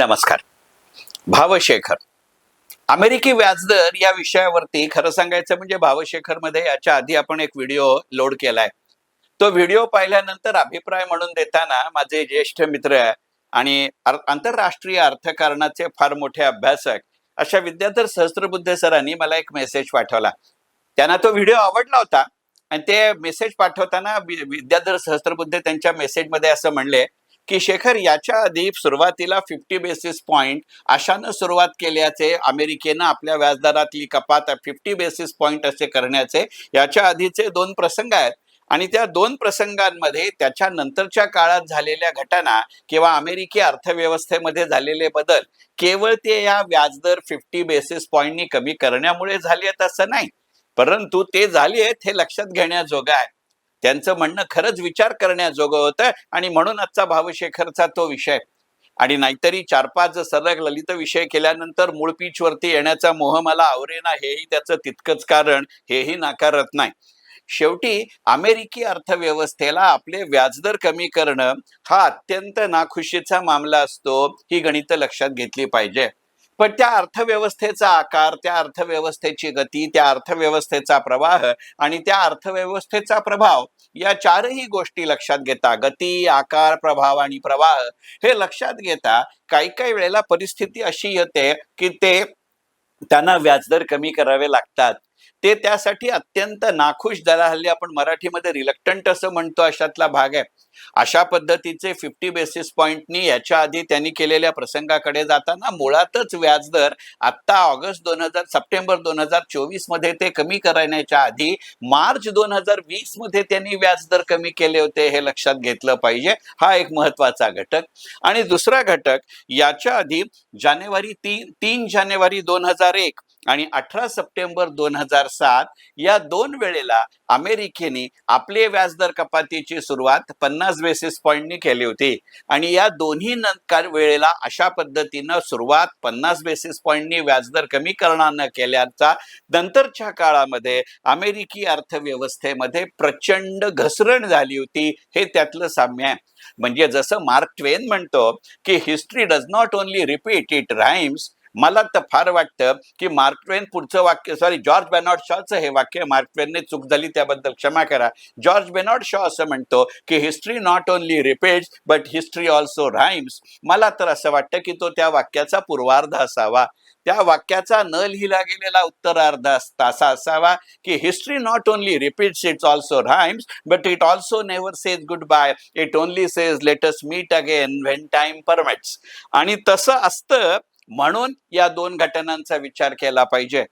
नमस्कार. भावशेखर. अमेरिकी व्याजदर या विषयावरती खरं सांगायचं म्हणजे भावशेखरमध्ये याच्या आधी आपण एक व्हिडिओ लोड केलाय. तो व्हिडिओ पाहिल्यानंतर अभिप्राय म्हणून देताना माझे ज्येष्ठ मित्र आणि आंतरराष्ट्रीय अर्थकारणाचे फार मोठे अभ्यासक अशा विद्याधर सहस्त्रबुद्धे सरांनी मला एक मेसेज पाठवला. त्यांना तो व्हिडिओ आवडला होता आणि ते मेसेज पाठवताना विद्याधर सहस्त्रबुद्धे त्यांच्या मेसेजमध्ये असं म्हणले की शेखर याच्या आधी सुरुवातीला फिफ्टी बेसिस पॉईंट अशानं सुरुवात केल्याचे अमेरिकेनं आपल्या व्याजदरातली कपात फिफ्टी बेसिस पॉईंट असे करण्याचे. याच्या आधीचे दोन प्रसंग आहेत. आणि त्या दोन प्रसंगांमध्ये त्याच्या नंतरच्या काळात झालेल्या घटना किंवा अमेरिकी अर्थव्यवस्थेमध्ये झालेले बदल केवळ ते या व्याजदर फिफ्टी बेसिस पॉईंटनी कमी करण्यामुळे झाले आहेत असं नाही. परंतु ते झाले आहेत हे लक्षात घेण्याजोगं आहे. त्यांचं म्हणणं खरंच विचार करण्याजोगं होतं आणि म्हणून आजचा भावशेखरचा तो विषय. आणि नाहीतरी चार पाच सलग ललित विषय केल्यानंतर मूळ पीच वरती येण्याचा मोह मला आवरेना हेही त्याचं तितकंच कारण हेही नाकारत नाही. शेवटी अमेरिकी अर्थव्यवस्थेला आपले व्याजदर कमी करणं हा अत्यंत नाखुशीचा मामला असतो ही गणित लक्षात घेतली पाहिजे. पण त्या अर्थव्यवस्थेचा आकार त्या अर्थव्यवस्थेची गती त्या अर्थव्यवस्थेचा प्रवाह आणि त्या अर्थव्यवस्थेचा प्रभाव या चारही गोष्टी लक्षात घेता. गती आकार प्रभाव आणि प्रवाह हे लक्षात घेता काही काही वेळेला परिस्थिती अशी येते की ते त्यांना व्याजदर कमी करावे लागतात. ते त्यासाठी अत्यंत नाखुश झाला हल्ली आपण मराठीमध्ये रिलक्टंट असं म्हणतो अशातला भाग आहे. अशा पद्धतीचे फिफ्टी बेसिस पॉईंटनी याच्या आधी त्यांनी केलेल्या प्रसंगाकडे जाताना मुळातच व्याजदर आत्ता ऑगस्ट दोन हजार सप्टेंबर दोन हजार चोवीसमध्ये ते कमी करण्याच्या आधी मार्च दोन हजार वीसमध्ये त्यांनी व्याजदर कमी केले होते हे लक्षात घेतलं पाहिजे. हा एक महत्त्वाचा घटक. आणि दुसरा घटक याच्या आधी जानेवारी तीन तीन जानेवारी दोन हजार एक आणि अठरा सप्टेंबर दोन हजार सात या दोन वेळेला अमेरिकेने आपले व्याजदर कपातीची सुरुवात पन्नास बेसिस पॉईंटनी केली होती. आणि या दोन्ही नंतर वेळेला अशा पद्धतीनं सुरुवात पन्नास बेसिस पॉईंटनी व्याजदर कमी करणार न केल्याचा नंतरच्या काळामध्ये अमेरिकी अर्थव्यवस्थेमध्ये प्रचंड घसरण झाली होती हे त्यातलं साम्य आहे. म्हणजे जसं मार्क ट्वेन म्हणतो की history does not only repeat it rhymes मला तर फार वाटतं की मार्क ट्वेन पुढचं वाक्य सॉरी जॉर्ज बेनॉट शॉचं हे वाक्य मार्क ट्वेनने चूक झाली त्याबद्दल क्षमा करा. जॉर्ज बेनॉट शॉ असं म्हणतो की history not only repeats but history also rhymes मला तर असं वाटतं की तो त्या वाक्याचा पूर्वार्ध असावा. त्या वाक्याचा न लिहिला गेलेला उत्तरार्ध असता असा असावा की history not only repeats it's also rhymes but it also never says goodbye. It only says let's meet again when time permits. आणि तसं असतं म्हणून या दोन घटनांचा विचार केला पाहिजे.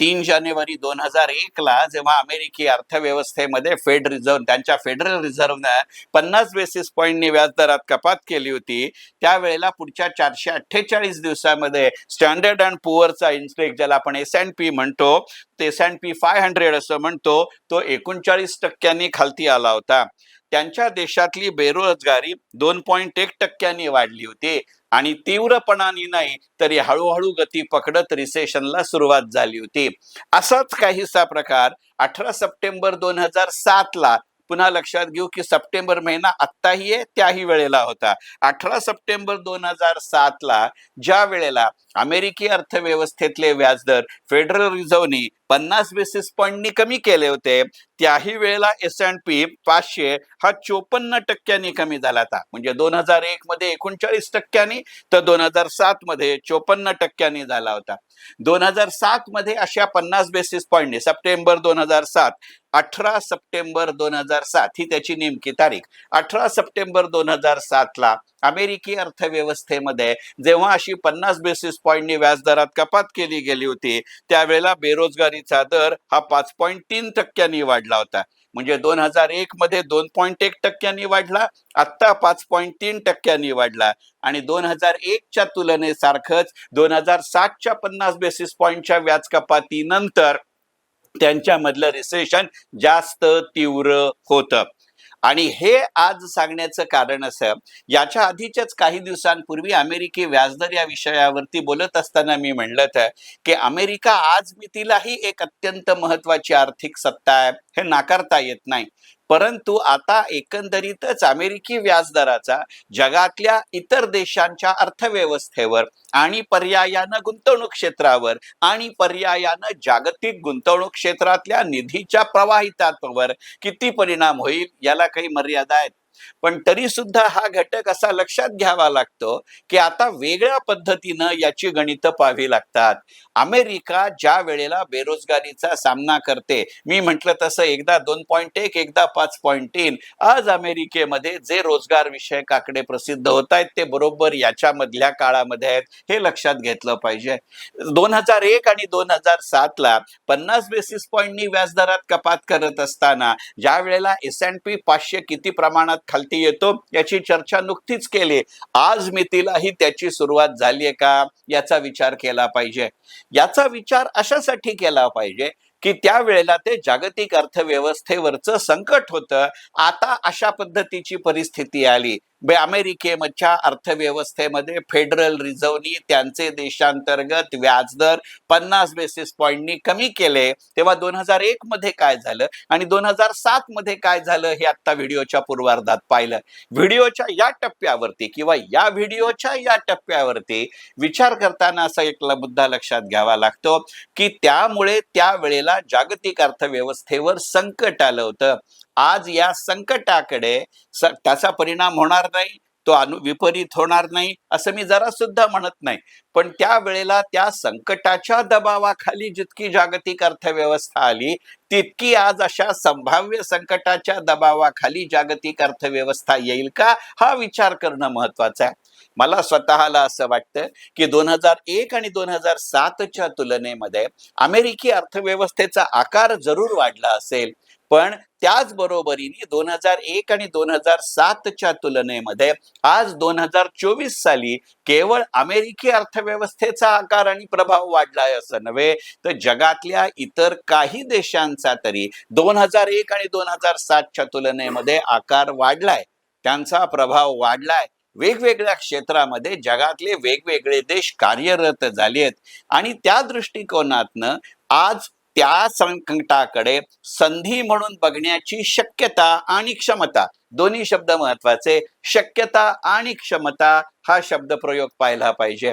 तीन जानेवारी दोन हजार एक ला जेव्हा अमेरिकी अर्थव्यवस्थेमध्ये फेड रिझर्व्ह त्यांच्या फेडरल रिझर्व्हनं पन्नास बेसिस पॉईंटनी व्याजदरात कपात केली होती त्यावेळेला पुढच्या चारशे अठ्ठेचाळीस दिवसामध्ये स्टँडर्ड अँड पुअरचा इंडेक्स ज्याला आपण एस अँड पी म्हणतो ते S and P five hundred असं म्हणतो तो एकोणचाळीस टक्क्यांनी खालती आला होता. त्यांच्या देशातली बेरोजगारी दोन पॉईंट एक टक्क्यांनी वाढली होती. आणि तीव्रपणाने नाही तरी हळूहळू गती पकडत रिसेशनला सुरुवात झाली होती. असाच काहीसा प्रकार अठरा सप्टेंबर दोन हजार सात ला पुन्हा लक्षात घेऊ की सप्टेंबर महिना आत्ताही आहे त्याही वेळेला होता. अठरा सप्टेंबर दोन हजार सात ला ज्या वेळेला अमेरिकी अर्थव्यवस्थेतले व्याजदर फेडरल रिझर्व्हनी पन्नास बेसिस पॉईंटनी कमी केले होते. त्याही वेळेला एस अँड पी पाचशे हा चोपन्न टक्क्यांनी कमी झाला होता. म्हणजे दोन हजार एक मध्ये एकोणचाळीस टक्क्यांनी तर दोन हजार सात मध्ये चोपन्न टक्क्यांनी झाला होता. दोन हजार सात मध्ये अशा पन्नास बेसिस पॉईंटने सप्टेंबर दोन हजार सात अठरा सप्टेंबर दोन हजार सात ही त्याची नेमकी तारीख. अठरा सप्टेंबर दोन हजार सात ला अमेरिकी अर्थव्यवस्थेमध्ये जेव्हा अशी पन्नास बेसिस पॉईंटनी व्याजदरात कपात केली गेली होती. त्यावेळेला बेरोजगारीचा दर हा पाच पॉईंट तीन टक्क्यांनी वाढला होता. म्हणजे दोन हजार एक मध्ये दोन पॉईंट एक टक्क्यांनी वाढला आत्ता पाच पॉईंट तीन टक्क्यांनी वाढला. आणि दोन हजार एकच्या तुलनेसारखंच दोन हजार सातच्या पन्नास बेसिस पॉईंटच्या व्याज कपातीनंतर त्यांच्यामधलं रिसेशन जास्त तीव्र होतं. आणि हे आज सांगण्याचं कारण असं याच्या आधीच्याच काही दिवसांपूर्वी अमेरिकी व्याजदर या विषयावरती बोलत असताना मी म्हणलं तर की अमेरिका आज मितीलाही एक अत्यंत महत्वाची आर्थिक सत्ता आहे हे नाकारता येत नाही. परंतु आता एकंदरीतच अमेरिकी व्याजदराचा जगातल्या इतर देशांच्या अर्थव्यवस्थेवर आणि पर्यायानं गुंतवणूक क्षेत्रावर आणि पर्यायानं जागतिक गुंतवणूक क्षेत्रातल्या निधीच्या प्रवाहितावर किती परिणाम होईल याला काही मर्यादा आहेत? पण तरी सुद्धा हा घटक असा लक्षात घ्यावा लागतो की आता वेगळ्या पद्धतीनं याची गणितं पाहावी लागतात. अमेरिका ज्या वेळेला बेरोजगारीचा सामना करते मी म्हटलं तसं एकदा दोन पॉईंट एक एकदा पाच पॉईंट तीन आज अमेरिकेमध्ये जे रोजगार विषयक आकडे प्रसिद्ध होत आहेत ते बरोबर याच्या मधल्या काळामध्ये आहेत हे लक्षात घेतलं पाहिजे. दोन हजार एक आणि दोन हजार सात ला पन्नास बेसिस पॉईंटनी व्याजदरात कपात करत असताना ज्या वेळेला एस अँड पी पाचशे किती प्रमाणात खालती येतो. याची चर्चा नुकतीच केली. आज मितीलाही त्याची सुरुवात झालीये का? याचा विचार केला पाहिजे. याचा विचार अशासाठी केला पाहिजे की त्यावेळेला ते जागतिक अर्थव्यवस्थेवरचं संकट होतं. आता अशा पद्धतीची परिस्थिती आली. अमेरिकेच्या अर्थव्यवस्थेमध्ये फेडरल रिझर्व्हनी त्यांचे देशांतर्गत व्याजदर पन्नास बेसिस पॉईंटनी कमी केले. तेव्हा दोन हजार एक मध्ये काय झालं आणि दोन हजार सात मध्ये काय झालं हे आता व्हिडिओच्या पूर्वार्धात पाहिलं. व्हिडिओच्या या टप्प्यावरती किंवा या व्हिडिओच्या या टप्प्यावरती विचार करताना असा एक ल- मुद्दा लक्षात घ्यावा लागतो की त्यामुळे त्यावेळेला जागतिक अर्थव्यवस्थेवर संकट आलं होतं. आज या संकटाकडे त्याचा परिणाम होणार नाही तो अनु विपरीत होणार नाही असं मी जरा सुद्धा म्हणत नाही. पण त्यावेळेला त्या संकटाच्या दबावाखाली जितकी जागतिक अर्थव्यवस्था आली तितकी आज अशा संभाव्य संकटाच्या दबावाखाली जागतिक अर्थव्यवस्था येईल का हा विचार करणं महत्वाचं आहे. मला स्वतःला असं वाटतं की दोन हजार एक आणि दोन हजार सातच्या तुलनेमध्ये अमेरिकी अर्थव्यवस्थेचा आकार जरूर वाढला असेल पण त्याच बरोबरीने दोन हजार एक आणि दोन हजार सातच्या तुलनेमध्ये आज दोन हजार चोवीस साली केवळ अमेरिकी अर्थव्यवस्थेचा आकार आणि प्रभाव वाढलाय असं नव्हे तर जगातल्या इतर काही देशांचा तरी दोन हजार एक आणि दोन हजार सातच्या तुलनेमध्ये आकार वाढलाय. त्यांचा प्रभाव वाढलाय. वेगवेगळ्या क्षेत्रामध्ये जगातले वेगवेगळे देश कार्यरत झाले आहेत आणि त्या दृष्टिकोनातनं आज त्या संकटाकडे संधी म्हणून बघण्याची शक्यता आणि क्षमता. दोन्ही शब्द महत्त्वाचे शक्यता आणि क्षमता हा शब्द प्रयोग पाहिला पाहिजे.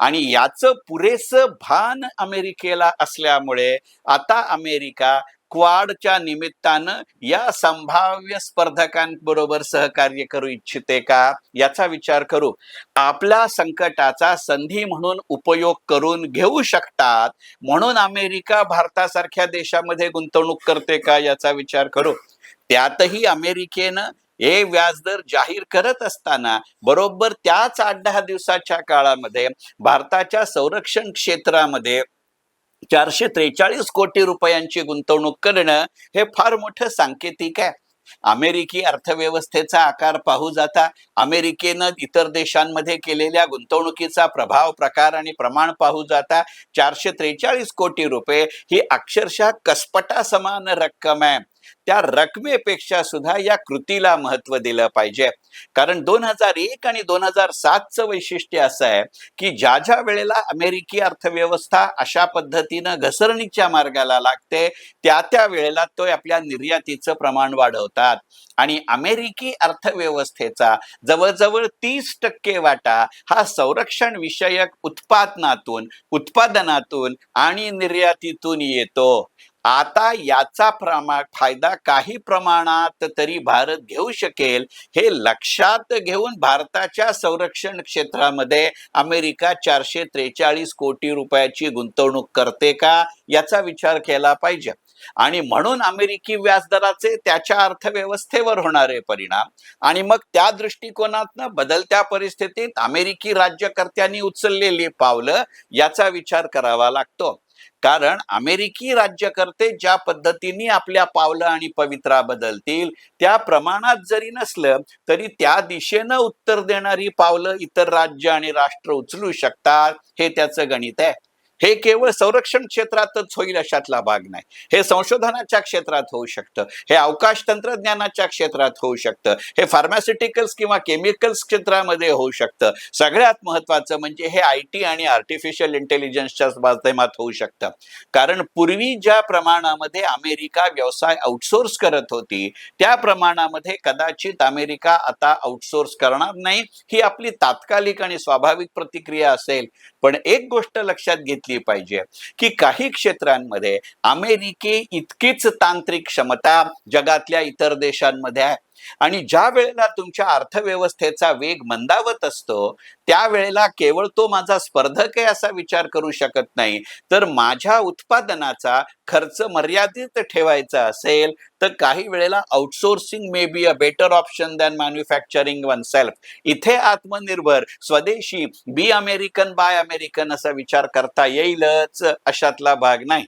आणि याचं पुरेसं भान अमेरिकेला असल्यामुळे आता अमेरिका क्वाडच्या निमित्तानं या संभाव्य स्पर्धकांबरोबर सहकार्य करू इच्छिते का? याचा विचार करू. आपल्या संकटाचा संधी म्हणून उपयोग करून घेऊ शकतात. म्हणून अमेरिका भारतासारख्या देशामध्ये गुंतवणूक करते का? याचा विचार करू. त्यातही अमेरिकेनं हे व्याजदर जाहीर करत असताना बरोबर त्याच आठ दहा दिवसाच्या काळामध्ये भारताच्या संरक्षण क्षेत्रामध्ये चारशे त्रेचाळीस कोटी रुपयांची गुंतवणूक करणं हे फार मोठं सांकेतिक आहे. अमेरिकी अर्थव्यवस्थेचा आकार पाहू जाता अमेरिकेनं इतर देशांमध्ये केलेल्या गुंतवणुकीचा प्रभाव प्रकार आणि प्रमाण पाहू जाता चारशे त्रेचाळीस कोटी रुपये ही अक्षरशः कसपटा समान रक्कम आहे. त्या रकमेपेक्षा सुद्धा या कृतीला महत्त्व दिलं पाहिजे. कारण दोन हजार एक आणि दोन हजार सातचं वैशिष्ट्य असं आहे की ज्या ज्या वेळेला अमेरिकी अर्थव्यवस्था अशा पद्धतीनं घसरणीच्या मार्गाला लागते त्या त्या वेळेला तो आपल्या निर्यातीचं प्रमाण वाढवतात. आणि अमेरिकी अर्थव्यवस्थेचा जवळजवळ तीस टक्के वाटा हा संरक्षण विषयक उत्पादनातून उत्पादनातून आणि निर्यातीतून येतो. आता याचा प्रमा फायदा काही प्रमाणात तरी भारत घेऊ शकेल. हे लक्षात घेऊन भारताच्या संरक्षण क्षेत्रामध्ये अमेरिका चारशे त्रेचाळीस कोटी रुपयाची गुंतवणूक करते का याचा विचार केला पाहिजे. आणि म्हणून अमेरिकी व्याजदराचे त्याच्या अर्थव्यवस्थेवर होणारे परिणाम आणि मग त्या दृष्टिकोनातनं बदलत्या परिस्थितीत अमेरिकी राज्यकर्त्यांनी उचललेली पावलं याचा विचार करावा लागतो. कारण अमेरिकी राज्यकर्ते ज्या पद्धतीने आपल्या पावलं आणि पवित्रा बदलतील त्या प्रमाणात जरी नसलं तरी त्या दिशेनं उत्तर देणारी पावलं इतर राज्य आणि राष्ट्र उचलू शकतात हे त्याचं गणित आहे. हे केवळ संरक्षण क्षेत्रातच होईल अशातला भाग नाही. हे संशोधनाच्या क्षेत्रात होऊ शकतं. हे अवकाश तंत्रज्ञानाच्या क्षेत्रात होऊ शकतं. हे फार्मास्युटिकल्स किंवा केमिकल्स क्षेत्रामध्ये होऊ शकतं. सगळ्यात महत्वाचं म्हणजे हे आय टी आणि आर्टिफिशियल इंटेलिजन्सच्या माध्यमात होऊ शकतं. कारण पूर्वी ज्या प्रमाणामध्ये अमेरिका व्यवसाय आउटसोर्स करत होती त्या प्रमाणामध्ये कदाचित अमेरिका आता आउटसोर्स करणार नाही. ही आपली तात्कालिक आणि स्वाभाविक प्रतिक्रिया असेल. पण एक गोष्ट लक्षात घेतली पाहिजे की काही क्षेत्रांमध्ये अमेरिके इतकीच तांत्रिक क्षमता जगातल्या इतर देशांमध्ये आहे. आणि ज्या वेळेला तुमच्या अर्थव्यवस्थेचा वेग मंदावत असतो त्यावेळेला केवळ तो माझा स्पर्धक आहे असा विचार करू शकत नाही. तर माझ्या उत्पादनाचा खर्च मर्यादित ठेवायचा असेल तर काही वेळेला outsourcing may be a better option than manufacturing one self इथे आत्मनिर्भर स्वदेशी बी अमेरिकन बाय अमेरिकन असा विचार करता येईलच अशातला भाग नाही.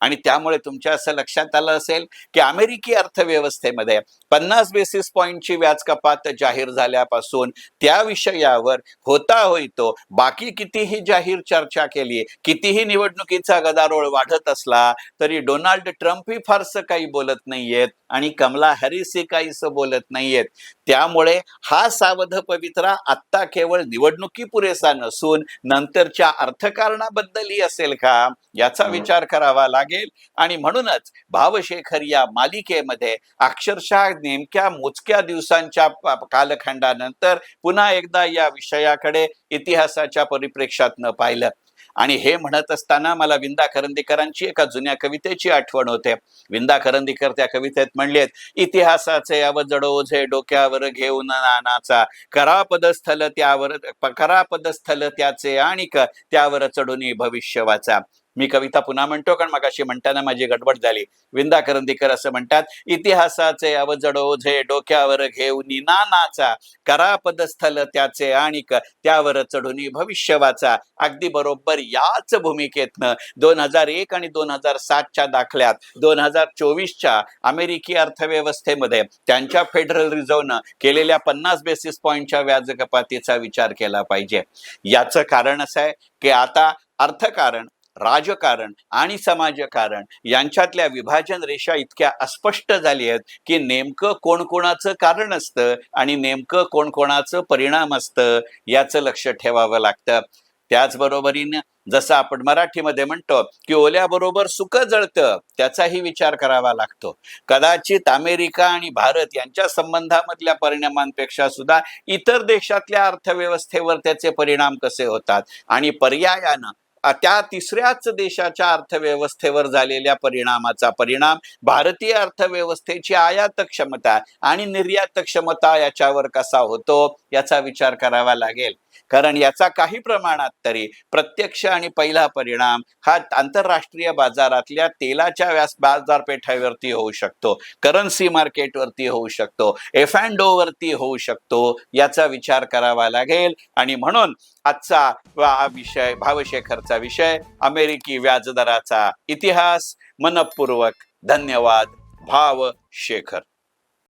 आणि त्यामुळे तुमच्या असं लक्षात आलं असेल की अमेरिकी अर्थव्यवस्थेमध्ये पन्नास बेसिस पॉईंटची व्याज कपात जाहीर झाल्यापासून त्या विषयावर होता होईतो बाकी कितीही जाहीर चर्चा केली कितीही निवडणुकीचा गदारोळ वाढत असला तरी डोनाल्ड ट्रम्पही फारसं काही बोलत नाहीयेत आणि कमला हॅरिसही काहीसं बोलत नाहीयेत. त्यामुळे हा सावध पवित्रा आत्ता केवळ निवडणुकी पुरेसा नसून नंतरच्या अर्थकारणाबद्दलही असेल का? याचा विचार करावा लागेल. आणि म्हणूनच भावशेखर या मालिकेमध्ये अक्षरशः नेमक्या मोजक्या दिवसांच्या कालखंडानंतर पुन्हा एकदा या विषयाकडे इतिहासाच्या परिप्रेक्षातनं पाहिलं. आणि हे म्हणत असताना मला विंदा करंदीकरांची एका जुन्या कवितेची आठवण होते. विंदा करंदीकर त्या कवितेत म्हणलेत इतिहासाचे अवजड ओझे डोक्यावर घेऊन नानाचा. करापदस्थल त्यावर करापदस्थल त्याचे आणि त्यावर चढून भविष्य वाचा. मी कविता पुन्हा म्हणतो कारण मगाशी म्हणताना माझी गडबड झाली. विंदा करंदीकर असं म्हणतात इतिहासाचे अवजड ओझे डोक्यावर घेऊन नानाचा करापदस्थल त्याचे आणिक त्यावर चढून भविष्य वाचा अगदी बरोबर याच भूमिकेतनं दोन हजार एक आणि दोन हजार सातच्या दाखल्यात दोन हजार चोवीसच्या अमेरिकी अर्थव्यवस्थेमध्ये त्यांच्या फेडरल रिझर्व्हनं केलेल्या पन्नास बेसिस पॉईंटच्या व्याज कपातीचा विचार केला पाहिजे. याचं कारण असं आहे की आता अर्थकारण राजकारण आणि समाजकारण यांच्यातल्या विभाजन रेषा इतक्या अस्पष्ट झाली आहेत की नेमकं कोण कोणाचं कारण असतं आणि नेमकं कोण कोणाचं परिणाम असतं याचं लक्ष ठेवावं लागतं. त्याचबरोबरीनं जसं आपण मराठीमध्ये म्हणतो की ओल्याबरोबर सुखं जळतं त्याचाही विचार करावा लागतो. कदाचित अमेरिका आणि भारत यांच्या संबंधामधल्या परिणामांपेक्षा सुद्धा इतर देशातल्या अर्थव्यवस्थेवर त्याचे परिणाम कसे होतात आणि पर्यायानं त्या तिसऱ्याच देशाच्या अर्थव्यवस्थेवर झालेल्या परिणामाचा परिणाम भारतीय अर्थव्यवस्थेची आयात क्षमता आणि निर्यात क्षमता याच्यावर कसा होतो याचा विचार करावा लागेल. कारण याचा काही प्रमाणात तरी प्रत्यक्ष आणि पहिला परिणाम हा आंतरराष्ट्रीय बाजारातल्या तेलाच्या व्यास बाजारपेठावरती होऊ शकतो. करन्सी मार्केटवरती होऊ शकतो. एफ अँड वरती होऊ शकतो याचा विचार करावा लागेल. आणि म्हणून आजचा वा विषय भावशेखरचा विषय अमेरिकी व्याजदराचा इतिहास मनपूर्वक धन्यवाद भाव शेखर.